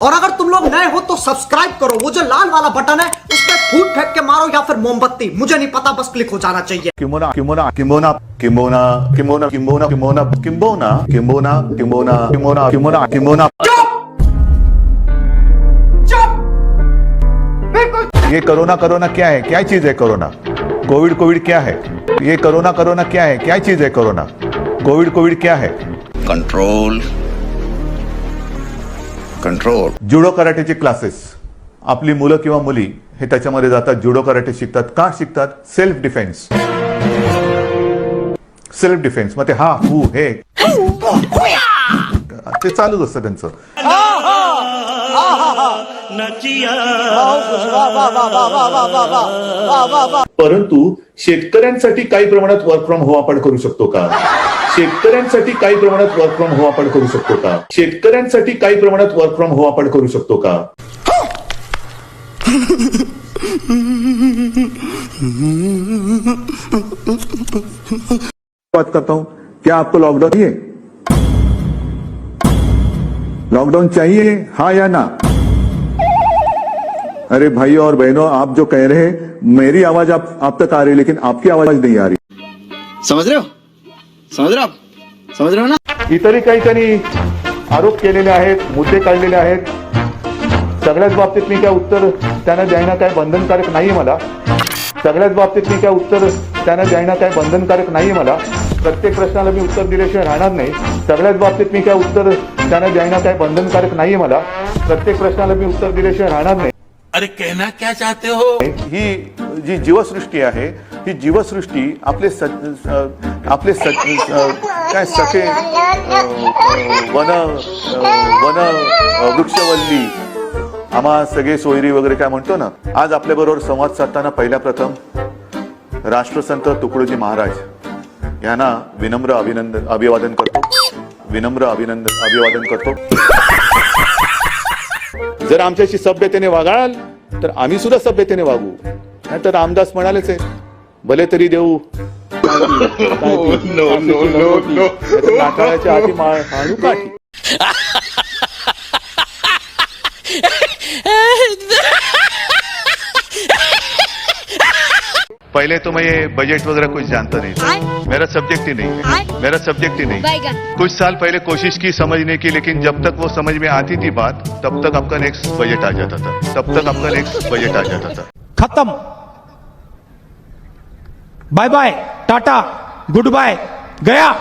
और अगर तुम लोग नए हो तो सब्सक्राइब करो वो जो लाल वाला बटन है उस पर फूट फेंक के मारो या फिर मोमबत्ती मुझे नहीं पता बस क्लिक हो जाना चाहिए किंबोना किंबोना किंबोना किंबोना किंबोना किंबोना किंबोना किंबोना किंबोना किंबोना चुप चुप बिल्कुल ये कोरोना कोरोना क्या है क्या चीज़ है कोरोना कोविड कोविड क्या है ये कोरोना कोरोना क्या है क्या चीज़ है कोरोना कोविड कोविड क्या है कंट्रोल कंट्रोल जुडो कराटेचे क्लासेस आपली मुलं किंवा मुली हे त्याच्यामध्ये जातात जुडो कराटे शिकतात. का शिकतात? सेल्फ डिफेन्स सेल्फ डिफेन्स मग ते हा हू हे. ते चालूच असतं त्यांचं. परंतु शेतकऱ्यांसाठी काही प्रमाणात वर्क फ्रॉम होम आपण करू शकतो का शेतकऱ्यांसाठी काही प्रमाणात वर्क फ्रॉम होम आपण करू शकतो का शेतकऱ्यांसाठी काही प्रमाणात वर्क फ्रॉम होम आपण करू शकतो का बात करता हूं क्या आपको लॉकडाउन चाहिए लॉकडाउन चाहिए? हाँ या ना? अरे भाइयों और बहनों आप जो कह रहे हैं मेरी आवाज आप आप तक आ रही है लेकिन आपकी आवाज नहीं आ रही। समझ रहे हो? समझ रहे हो आप? समझ रहे हो ना? इतरही काही त्यांनी आरोप केलेले आहेत मुद्दे काढलेले आहेत सगळ्याच बाबतीत मी काय उत्तर त्यांना द्यायला काय बंधनकारक नाहीये मला. सगळ्याच बाबतीत मी काय उत्तर त्यांना द्यायला काय बंधनकारक नाहीये मला. प्रत्येक प्रश्नाला मी उत्तर दिल्याशिवाय राहणार नाही. सगळ्याच बाबतीत मी काय उत्तर त्यांना द्यायला काय बंधनकारक नाहीये मला. प्रत्येक प्रश्नाला मी उत्तर दिल्याशिवाय राहणार नाही. अरे कहना क्या चाहते हो? ही जी जीवसृष्टी आहे ही जीवसृष्टी आपले स आपले स काय सखे वन वन वृक्षवल्ली आम्हा सगळे सोयरी वगैरे काय म्हणतो ना आज आपल्या बरोबर संवाद साधताना पहिल्या प्रथम राष्ट्रसंत तुकडोजी महाराज यांना विनम्र अभिनंदन अभिवादन करतो. विनम्र अभिनंदन अभिवादन करतो. जर आमच्याशी सभ्यतेने वागाल तर आम्ही सुद्धा सभ्यतेने वागू. नाही तर रामदास म्हणालेच आहे भले तरी देऊ. नाकाळाच्या आधी मा- हाणू काठी. पहले तो मैं ये बजट वगैरह कुछ जानता नहीं था। मेरा सब्जेक्ट ही नहीं। मेरा सब्जेक्ट ही नहीं। कुछ साल पहले कोशिश की समझने की लेकिन जब तक वो समझ में आती थी बात तब तक आपका नेक्स्ट बजट आ जाता था। तब तक आपका नेक्स्ट बजट आ जाता था। खत्म। Bye bye tata good bye गया।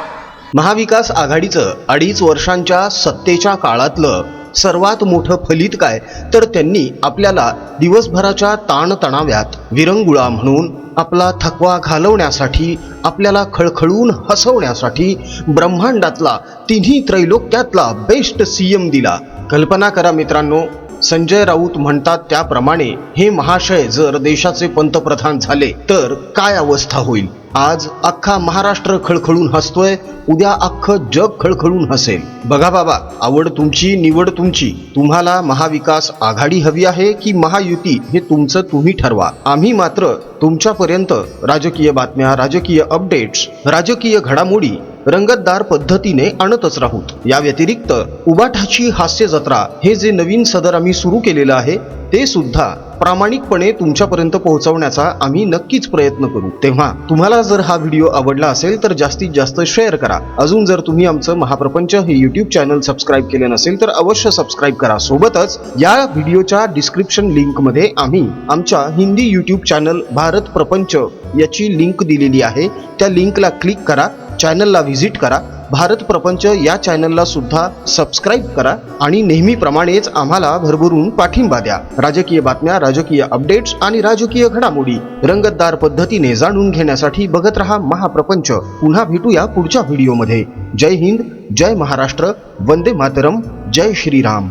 महाविकास आघाडीचं अडीच वर्षांच्या सत्तेच्या काळातलं सर्वात मोठं फलित काय? तर त्यांनी आपल्याला दिवसभराच्या ताणतणाव्यात विरंगुळा म्हणून आपला थकवा घालवण्यासाठी आपल्याला खळखळून हसवण्यासाठी ब्रह्मांडातला तिन्ही त्रैलोक्यातला बेस्ट सीएम दिला. कल्पना करा मित्रांनो संजय राऊत म्हणतात त्याप्रमाणे हे महाशय जर देशाचे पंतप्रधान झाले तर काय अवस्था होईल? आज अख्खा महाराष्ट्र खळखळून हसतोय उद्या अख्खं जग खळखळून हसेल. बघा बाबा आवड तुमची निवड तुमची. तुम्हाला महाविकास आघाडी हवी आहे की महायुती हे तुमचं तुम्ही ठरवा. आम्ही मात्र तुमच्यापर्यंत राजकीय बातम्या राजकीय अपडेट्स राजकीय घडामोडी रंगतदार पद्धतीने आणतच राहूत या व्यतिरिक्त उबाठाची हास्य जत्रा हे जे नवीन सदर आम्ही सुरू केलेलं आहे ते सुद्धा प्रामाणिकपणे तुमच्यापर्यंत पोहोचवण्याचा आम्ही नक्कीच प्रयत्न करू. तेव्हा तुम्हाला जर हा व्हिडिओ आवडला असेल तर जास्तीत जास्त शेअर करा. अजून जर तुम्ही आमचं महाप्रपंच हे युट्यूब चॅनल सबस्क्राईब केले नसेल तर अवश्य सबस्क्राईब करा. सोबतच या व्हिडिओच्या डिस्क्रिप्शन लिंकमध्ये आम्ही आमच्या हिंदी युट्यूब चॅनल भारत प्रपंच याची लिंक दिलेली आहे. त्या लिंकला क्लिक करा. चॅनलला व्हिजिट करा. भारत प्रपंच या चॅनलला सुद्धा सबस्क्राईब करा आणि नेहमीप्रमाणेच आम्हाला भरभरून पाठिंबा द्या. राजकीय बातम्या राजकीय अपडेट्स आणि राजकीय घडामोडी रंगतदार पद्धतीने जाणून घेण्यासाठी बघत रहा महाप्रपंच. पुन्हा भेटूया पुढच्या व्हिडिओमध्ये. जय हिंद जय महाराष्ट्र वंदे मातरम जय श्रीराम.